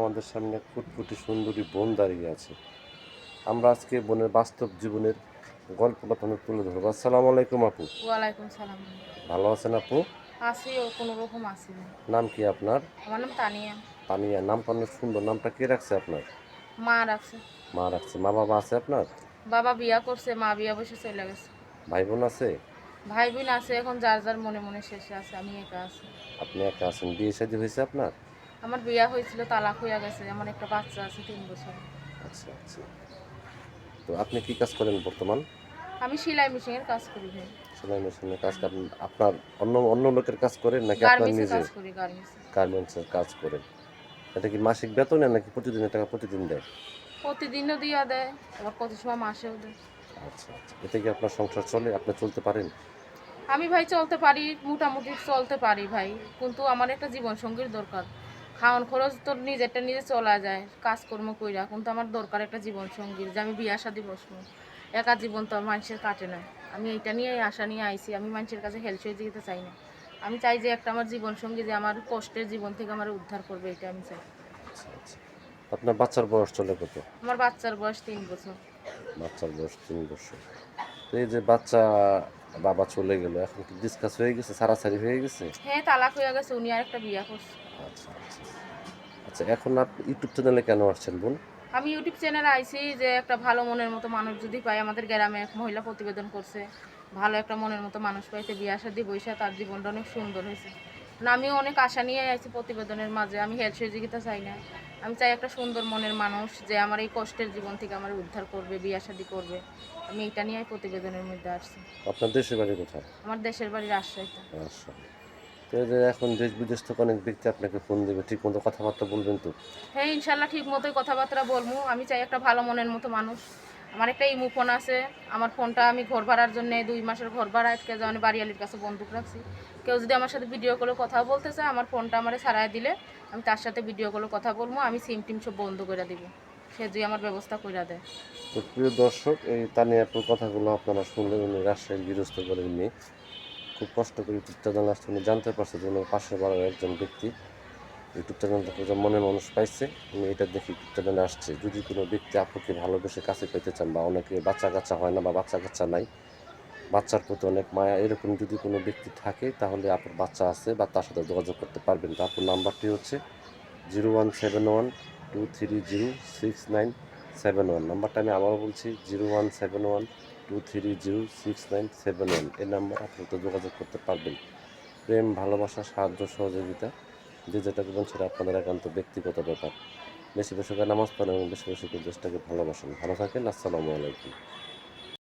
আমাদের সামনে ফুটফুটি সুন্দরী বোন দাঁড়িয়ে আছে। আমরা আজকে বোনের বাস্তব জীবনের গল্পটা আপনাদের তুলে ধরবো। আসসালামু আলাইকুম আপু। ওয়ালাইকুম সালাম। ভালো আছেন আপু? আছি ও কোনো রকম আছি নাম কি আপনার? আমার নাম তানিয়া। তানিয়া নামটা অনেক সুন্দর। নামটা কে রাখছে আপনার? মা রাখছে। মা রাখছে। মা বাবা আছে আপনার? বাবা বিয়া করছে মা বিয়া বসে চলে গেছে। ভাই বোন আছে? ভাই বোন আছে এখন যার যার মনে মনে শেষে আছে আমি একা আছি। আপনি একা আছেন। বিয়ে শাদী হয়েছে আপনার? আমার বিয়া হয়েছিল তালাক হইয়া গেছে আমার একটা বাচ্চা আছে তিন বছর। আচ্ছা আচ্ছা। তো আপনি কি কাজ করেন বর্তমান? আমি সেলাই মেশিনের কাজ করি ভাই। সেলাই মেশিনের কাজ করেন। আপনার অন্য অন্য লোকের কাজ করেন নাকি আপনার নিজে কাজ করি গার্মেন্টসে। গার্মেন্টসের কাজ করেন। এটা কি মাসিক বেতনে নাকি প্রতিদিনের টাকা প্রতিদিন দেয়? প্রতিদিনও দিয়া দেয় আবার কত সময় মাসেও দেয়। আচ্ছা আচ্ছা। এতে কি আপনার সংসার চলে? আপনি চলতে পারেন? আমি ভাই চলতে পারি মোটামুটি চলতে পারি ভাই কিন্তু আমার একটা জীবন সঙ্গীর দরকার। খাওয়ান খরচ তো নিজেরটা নিজে চলা যায় কাজকর্ম কইরা। কিন্তু আমার দরকার একটা জীবন সঙ্গীর যে আমি বিয়া শাদি বসবো। একা জীবন তো মানুষের কাটে না। আমি এটা নিয়ে আশা নিয়ে আইছি আমি মানুষের কাছে হেল্প হয়ে যেতে চাই না। আমি চাই যে একটা আমার জীবন সঙ্গী যে আমার কষ্টের জীবন থেকে আমার উদ্ধার করবে এটা আমি চাই। আচ্ছা আচ্ছা। আপনার বাচ্চার বয়স চলে কত? আমার বাচ্চার বয়স তিন বছর। বাচ্চার বয়স তিন বছর। তো এই যে বাচ্চা বাবা চলে গেল এখন কি ডিসকাস হয়ে গেছে? সারা সারি হয়ে গেছে? হ্যাঁ তালাক হয়ে গেছে উনি আরেকটা বিয়া করছে। আচ্ছা আচ্ছা। আচ্ছা এখন আপনি ইউটিউব চ্যানেলে কেন আসছেন বোন? আমি ইউটিউব চ্যানেলে আইছি যে একটা ভালো মনের মতো মানুষ যদি পাই আমাদের গ্রামে এক মহিলা প্রতিবেদন করছে ভালো একটা মনের মতো মানুষ পাইছে বিয়া শাদি বৈশা তার জীবনটা অনেক সুন্দর হয়েছে। না আমিও অনেক আশা নিয়ে আছি প্রতিবেদনের মাঝে। আমি হেল্প সহযোগিতা চাই না। আমি চাই একটা সুন্দর মনের মানুষ যে আমার এই কষ্টের জীবন থেকে আমার উদ্ধার করবে বিয়া শাদি করবে। আমি এটা নিয়ে প্রতিবেদনের মধ্যে আসছি। আপনার দেশের বাড়ি কোথায়? আমার দেশের বাড়ির রাজশাহীতে তো এখন দেশ বিদেশ থেকে অনেক ব্যক্তি আপনাকে ফোন দেবে ঠিক মতো কথাবার্তা বলবেন তো? হ্যাঁ ইনশাল্লাহ ঠিক মতোই কথাবার্তা বলব। আমি চাই একটা ভালো মনের মতো মানুষ। আমার একটা ইমো ফোন আছে। আমার ফোনটা আমি ঘর ভাড়ার জন্য দুই মাসের ঘর ভাড়া আটকে যাওয়া বাড়িয়ালির কাছে বন্দুক রাখছি। কেউ যদি আমার সাথে ভিডিও কলে কথা বলতে চায়, আমার ফোনটা আমার সারায় দিলে আমি তার সাথে ভিডিও কলে কথা বলব, আমি সিম টিম সব বন্ধ করে দিব। সে যদি আমার ব্যবস্থা করে দেয়। তো প্রিয় দর্শক, এই তানিয়াপুর কথাগুলো আপনারা শুনলেন, উনি রাজশাহীর গৃহস্থ করেন খুব কষ্ট করে চ্যানেল আসতে উনি জানতে পারছে যে উনার পাশে বাড়ার একজন ব্যক্তি। ইউটিউব চ্যানেল থেকে যে মনে মানুষ পাইছে উনি এটা দেখে ইউটিউব চ্যানেলে আসছে। যদি কোনো ব্যক্তি আপুকে ভালোবেসে কাছে পেতে চান বা অনেকে বাচ্চা কাচ্চা হয় না বা বাচ্চা কাচ্চা নাই, বাচ্চার প্রতি অনেক মায়া, এরকম যদি কোনো ব্যক্তি থাকে, তাহলে আপুর বাচ্চা আছে বা তার সাথে যোগাযোগ করতে পারবেন। তো আপুর নাম্বারটি হচ্ছে zero one seven one two three zero six nine seven one. নাম্বারটা আমি আবারও বলছি, zero one seven one two three zero six nine seven one. এই নাম্বার আপনার তো যোগাযোগ করতে পারবেন। প্রেম, ভালোবাসা, সাহায্য, সহযোগিতা যে যেটা করবেন সেটা আপনাদের একান্ত ব্যক্তিগত ব্যাপার। বেশি বেশি নামাজ পড়েন এবং বেশি বেশি দেশটাকে ভালোবাসেন। ভালো থাকেন, আসসালামু আলাইকুম।